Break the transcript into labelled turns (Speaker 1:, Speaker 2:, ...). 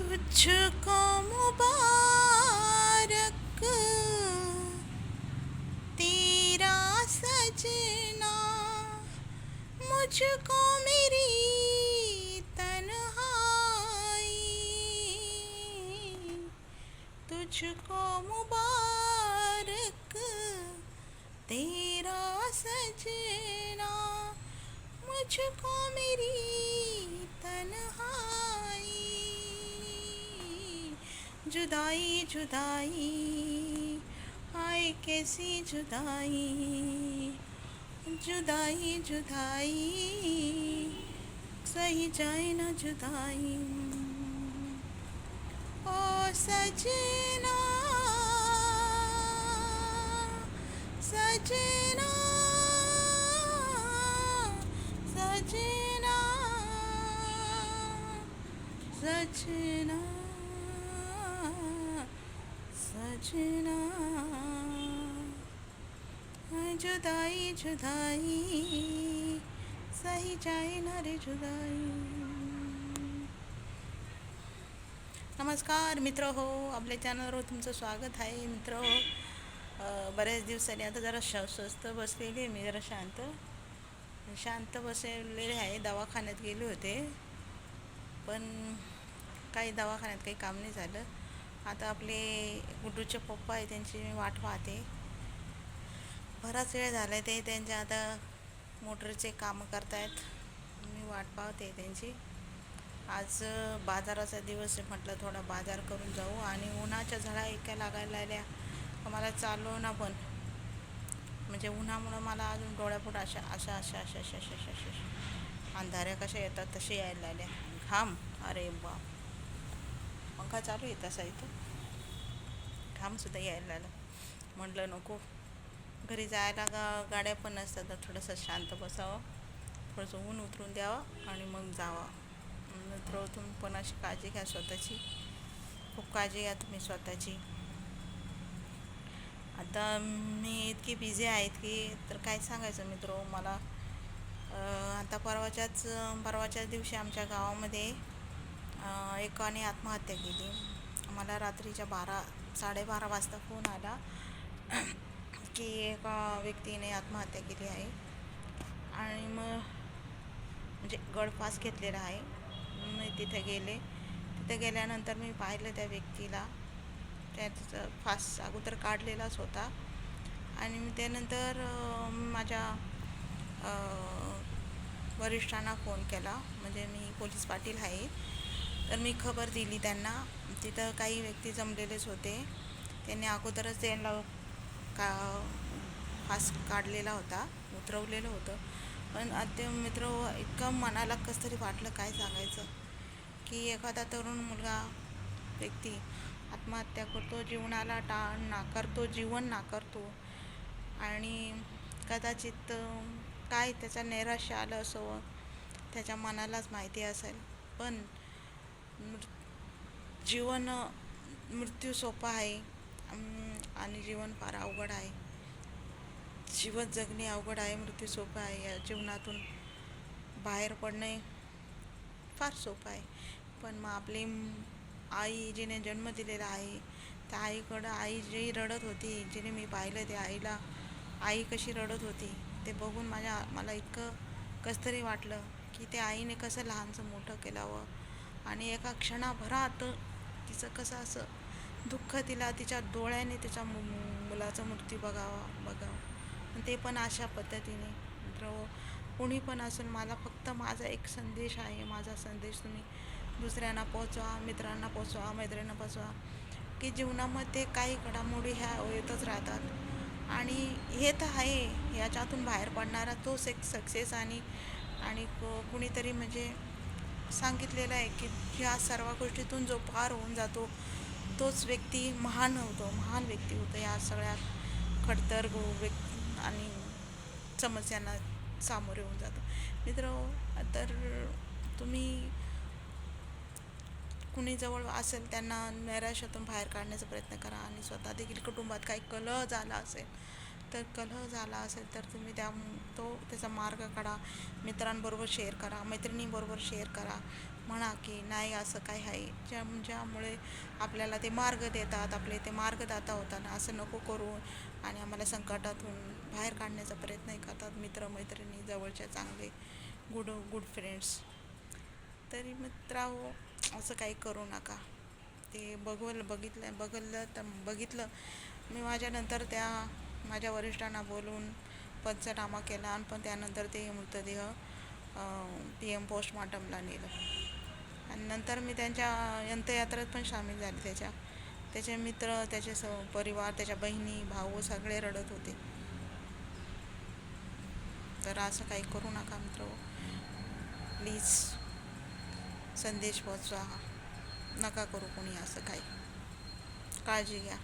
Speaker 1: तुझको मुबारक। तेरा सजना मुझको मेरी तन्हाई। तुझको मुबारक। तेरा सजना मुझको मेरी तन्हाई। जुदाई जुदाई। आए कैसी जुदाई। जुदाई जुदाई। सही जाए ना जुदाई। ओ, सजना। सजना। सजना। सजना। रचना। जुदाई जुदाई सही जाए ना रे जुदाई। नमस्कार मित्र हो आपल्या चॅनलवर तुमचं स्वागत आहे मित्र हो. बऱ्याच दिवसांनी आता जरा श स्वस्त बसलेली आहे मी जरा शांत. शांत बसलेले आहे दवाखान्यात गेले होते. पण काही दवाखान्यात काही काम नाही झालं. आता आपले गुड्डूचे पप्पा आहे त्यांची मी वाट पाहते. बराच वेळ झाला आहे ते त्यांच्या आता मोटरचे कामं करतायत. मी वाट पाहते त्यांची. आज बाजाराचा दिवस आहे म्हटलं थोडा बाजार करून जाऊ. आणि उन्हाच्या झाडा इतक्या लागायला लागल्या मला चालू ना पण. म्हणजे उन्हामुळं मला अजून डोळ्यापुढं अशा अशा अशा अशा अशा अशा अशा अंधाऱ्या कशा येतात तसे यायला लागल्या. घाम! अरे बाप! पंखा चालू आहे तसा इथं? घामसुद्धा यायला लागला. म्हटलं नको. घरी जायला गा गाड्या पण नसतात तर थोडंसं शांत बसावं. थोडंसं ऊन उतरून द्यावं आणि मग जावं. मित्र तुम्ही पण अशी काळजी घ्या स्वतःची. खूप काळजी घ्या तुम्ही स्वतःची. आता मी इतकी बिझी आहे की तर काय सांगायचं मित्र मला? आता परवाच्याच परवाच्याच दिवशी आमच्या गावामध्ये एकाने आत्महत्या केली. मला रात्रीच्या बारा साडेबारा वाजता फोन आला की एका व्यक्तीने आत्महत्या केली आहे. आणि मग म्हणजे गळफास घेतलेला आहे. मी तिथे गेले. तिथे गेल्यानंतर मी पाहिलं त्या व्यक्तीला. त्याचा फास अगोदर काढलेलाच होता. आणि त्यानंतर माझ्या वरिष्ठांना फोन केला. म्हणजे मी पोलीस पाटील आहे. तर मी खबर दिली त्यांना. तिथं काही व्यक्ती जमलेलेच होते. त्यांनी अगोदरच त्यांना का फास काढलेला होता उतरवलेलं होतं. पण ते मित्र इतकं मनाला कसं तरी वाटलं काय सांगायचं? की एखादा तरुण मुलगा व्यक्ती आत्महत्या करतो जीवनाला टाळ नाकारतो जीवन नाकारतो. आणि कदाचित काय त्याचा नैराश्य आलं असं त्याच्या मनालाच माहिती असेल. पण मृ- जीवन मृत्यू सोपा आहे. आणि जीवन फार अवघड आहे. जीवन जगणे अवघड आहे मृत्यू सोपा आहे. या जीवनातून बाहेर पडणे फार सोपं आहे. पण मग आपली आई जिने जन्म दिलेला आहे त्या आईकडं आई जी रडत होती जिने मी पाहिलं त्या आईला आई कशी रडत होती ते बघून माझ्या मला इतकं कसं तरी वाटलं की त्या आईने कसं लहानचं मोठं केलावं आणि एका क्षणाभरात तिचं कसं असं दुःख तिला तिच्या डोळ्याने तिच्या मु मुलाचा मृत्यू बघावा बघावा. आणि ते पण अशा पद्धतीने. मित्र हो, कोणी पण असून मला फक्त माझा एक संदेश आहे. माझा संदेश तुम्ही दुसऱ्यांना पोचवा मित्रांना पोचवा मैत्रिणींना पोचवा की जीवनामध्ये काही घडामोडी ह्या येतच राहतात. आणि हे तर आहे. याच्यातून बाहेर पडणारा तोच एक सक्सेस आणि आणि को- कुणीतरी म्हणजे सांगितलेलं आहे की ह्या सर्व गोष्टीतून जो पार होऊन जातो तोच व्यक्ती महान होतो महान व्यक्ती होतो. या सगळ्या खडतर गो आणि समस्यांना सामोरे होऊन जातो. मित्र तर तुम्ही कुणी जवळ असेल त्यांना नैराश्यातून बाहेर काढण्याचा प्रयत्न करा आणि स्वतः देखील कुटुंबात काही कलह झाला असेल तर कलह झाला असेल तर तुम्ही त्या तो त्याचा मार्ग काढा मित्रांबरोबर शेअर करा मैत्रिणींबरोबर शेअर करा. म्हणा की नाही असं काय आहे. ज्या ज्यामुळे आपल्याला ते मार्ग देतात आपले ते मार्गदाता होतात असं नको करू आणि आम्हाला संकटातून बाहेर काढण्याचा प्रयत्नही करतात मित्र मैत्रिणी जवळचे चांगले गुड गुड फ्रेंड्स तरी मित्राहो असं काही करू नका. ते बघवलं बघितलं बघितलं तर बघितलं. मी माझ्यानंतर त्या माझ्या वरिष्ठांना बोलून पंचनामा केला आणि पण त्यानंतर ते मृतदेह पी एम पोस्टमॉर्टमला नेलं. आणि नंतर मी त्यांच्या अंत्ययात्रेत पण सामील झाले त्याच्या. त्याचे मित्र त्याचे स परिवार त्याच्या बहिणी भाऊ सगळे रडत होते. तर असं काही करू नका मित्र. प्लीज संदेश पोचवा नका करू कोणी असं काही. काळजी घ्या.